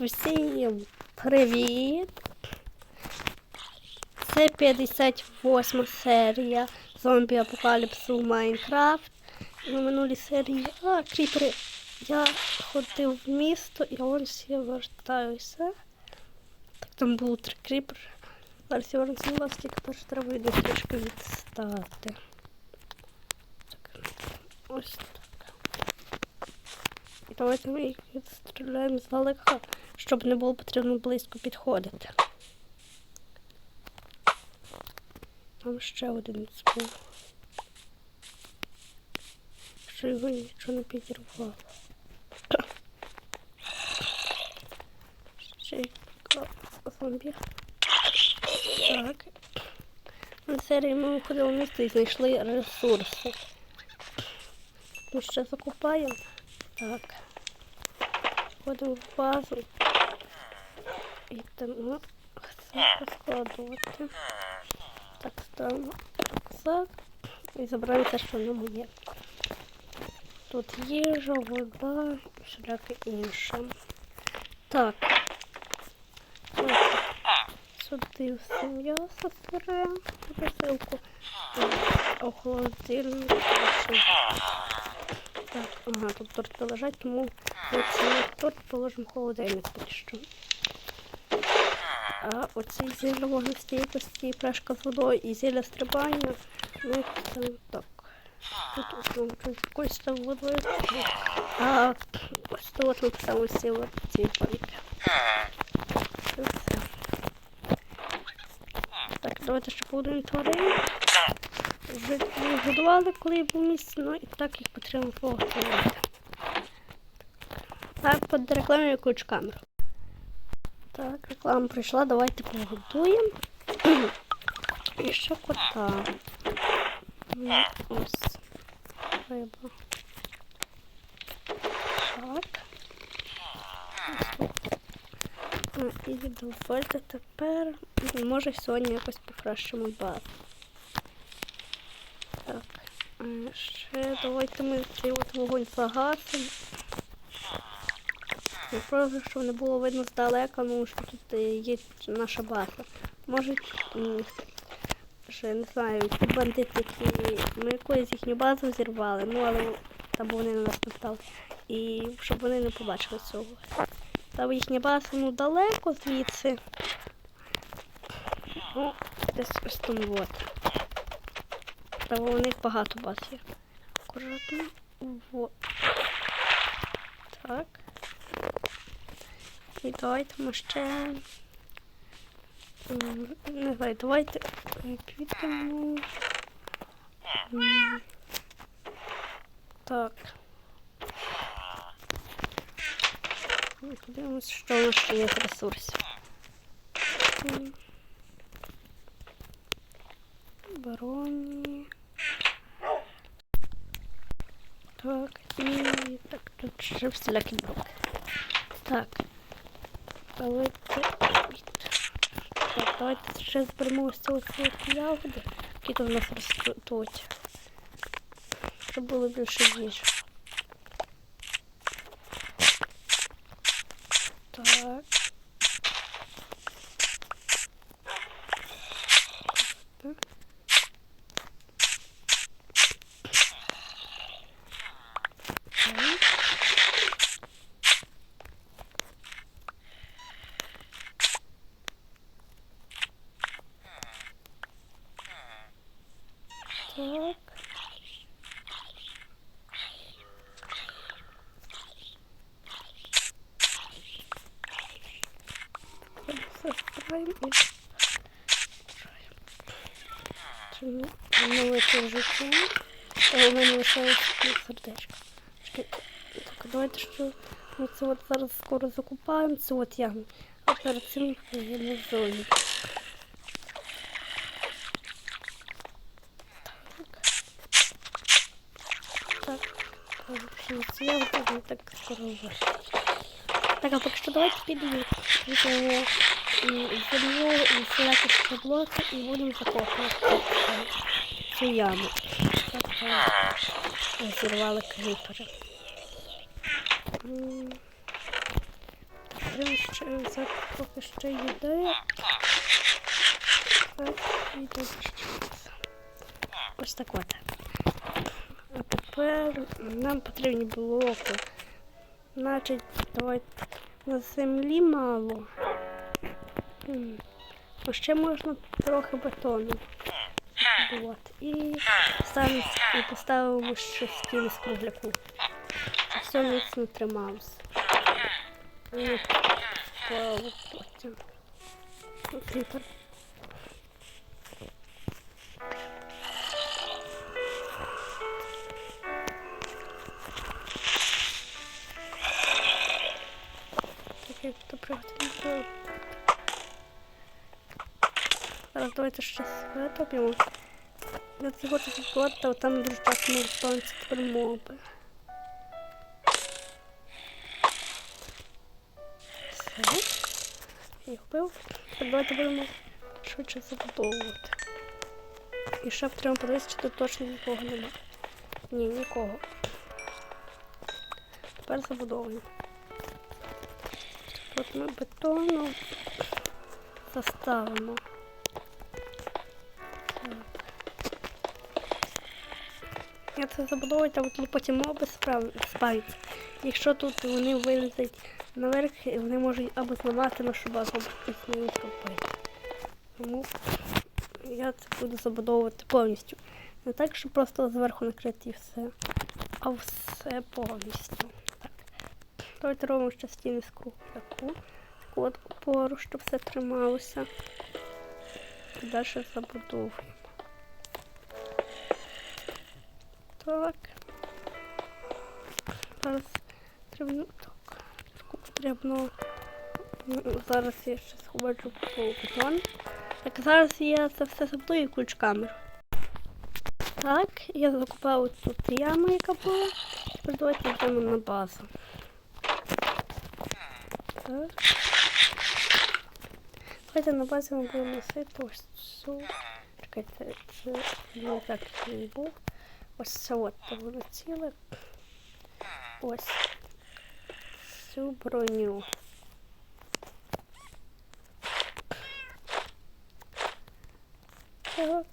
Всім привіт! Це 58 серія зомбі апокаліпсу Майнкрафт. На минулій серії а, кріпери. Я ходив в місто і ось я вертаюся. Так там було три кріпери. Зараз я вернуся на вас, тільки треба них трішки відстати. Так, ось так. І давайте ми їх відстріляємо здалека, щоб не було потрібно близько підходити. Там ще один був. Що його нічого не підірвало. Ще зомбі. Так. На серії ми ходили в місто і знайшли ресурси. Ми ще закупаємо. Так. Входимо в базу. І там ну, все розкладувати. Так, ставимо рюкзак. І забираємо те, що в ньому є. Тут їжа, вода всіляке інше. Так. Сюди все м'ясо беремо, розилку. А холодильник. так, ага, тут торти лежать, тому ми торт положимо в холодильник оці зілля вогнестійкості, пляшка з водою і зілля стрибання ми ставимо так. Тут якоюсь там водою. А ось тут написали всі от ці панки. Так, давайте ще будемо тварин. Вже годували, коли був місці, ну і так їх потрібно погодувати. Так, під рекламою якусь камеру. Так, реклама прийшла, давайте погодуємо. І ще кота. Ось. Риба. Так. І давайте тепер, може сьогодні якось покращимо базу. Так. Ще давайте ми цей от вогонь загасимо. Я Просто, щоб не було видно здалека, ну що тут е, є наша база. Може, ще не знаю, ті бандити, які ми якоюсь їхню базу зірвали, ну але там вони на нас напали. І щоб вони не побачили цього. Там їхня база ну далеко звідси. Ну, десь ось там вот. Та у них багато баз є. Акуратно. Вот. Так. І давайте ми ще. Не знаю, давайте підемо. Так. Подивимось, що у нас ще є з ресурсів. Бароні. Так, і так, тут ще всілякі блоки. Так. Давайте. Так, давайте ще зберемо ось ці ягоди, які тут у нас ростуть. Щоб було більше їжі. Так. Так. Так. Все збираємо і Чому новити життя? А у мене лишається сердечко. Так, давайте що ми це от зараз скоро закупаємо, це от яму. А перед цим поїдемо в зоні. Так. Це я не так скоро вирішить. Так, а поки що давайте підемо землю і всілякі ще блоки і будемо закопувати цю яму. Так. Зірвали Так, дивимося, ще взяти трохи ще їди. Так, і так. А тепер нам потрібні блоки. Значить, давайте на землі мало. А ще можна трохи бетону. От. І ставимо і поставимо ще стіни з кругляку. Щоб все міцно трималося. І потім. Так, як то. Зараз давайте ще витопимо. Я цього тут згодта, там дуже часто можуть спавнитися тепер моби. Все. Їх вбив. Тепер давайте будемо швидше забудовувати. І ще треба подивитися, чи тут точно нікого немає. Ні, нікого. Тепер забудовуємо. От ми бетону заставимо. Я це забудовую, там тут потім моби спаються. Якщо тут вони вилізуть наверх, вони можуть або зламати нашу базу, або не вступити. Тому я це буду забудовувати повністю. Не так, щоб просто зверху накрити і все, а все повністю. Давайте робимо ще стіни кругляку. Таку от опору, щоб все трималося. І далі забудовуємо. Так. Зараз потрібно так. Потрібно. ну, Зараз я ще сховаджу по бетон. Так, зараз я це все забудую ключ камеру. Так, я закупав тут яму, яка була. Тепер давайте йдемо на базу. Так. Давайте на базі ми будемо носити ось цю. Чекайте, це не так не був. Ось це от воно ціле. Ось цю броню. Так.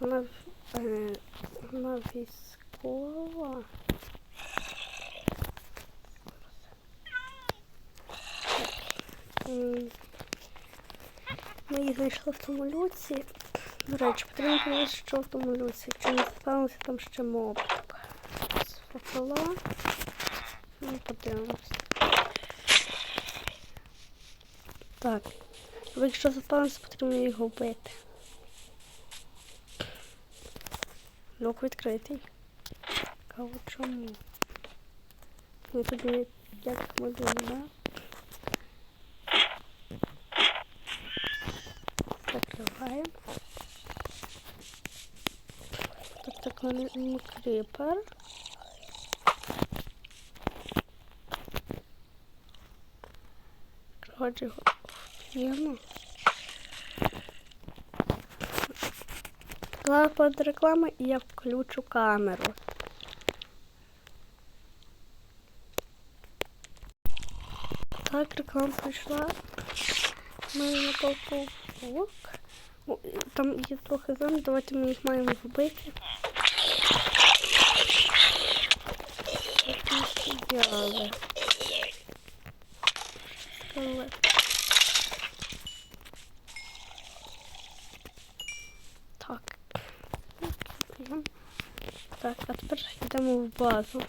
Вона, е, вона військова. Так. М, Ми її знайшли в тому люці. До речі, потрібно подивитися, що в тому люці. Чи не залишилося там ще моб. Попила. Ну, подивимось. Так. Але якщо запалимося, потрібно його вбити. Люк відкритий. Кого чому? Ми тут ніяких модулів немає. Закриваємо. Мене кріпер. Коротше, його вб'ємо. Под реклами і я включу камеру. Так, реклама прийшла. Ми на полковок. О, Там є трохи зон, давайте ми їх маємо вбити. Стояли. Так. Так, а тепер йдемо в базу.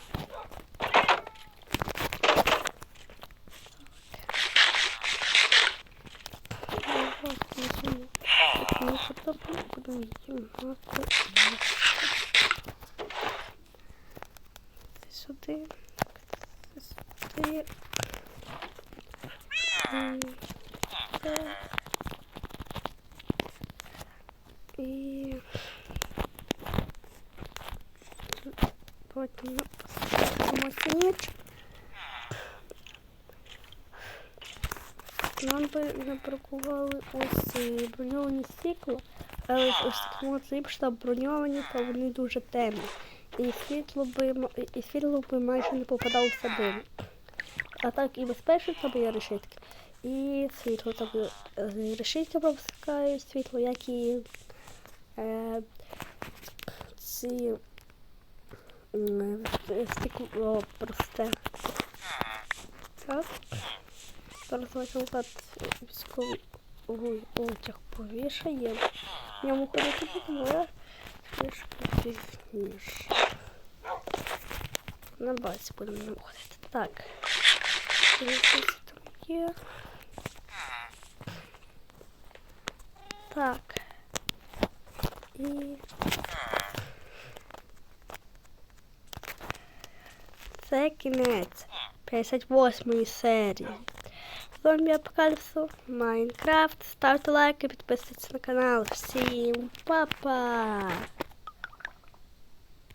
Сюди. Сюди. М, так. І давайте ми поставимо. Нам би не бракували ось броньовані стекла, але ось от ліпше броньовані, то вони дуже темні. І світло би і світло би майже не попадало в садину. А так і безпечно, там є решітки. І світло там е, решітки пропускають світло, як і е, ці стекло просте. Так. Назад військовий одяг повішаємо. В ньому ходити будемо, але трішки пізніше. На базі будемо ходити. Так. Є. Так. І це кінець 58 серії. Зомбі Апокаліпсу Майнкрафт. Ставте лайки, підписуйтесь на канал. Всім па-па!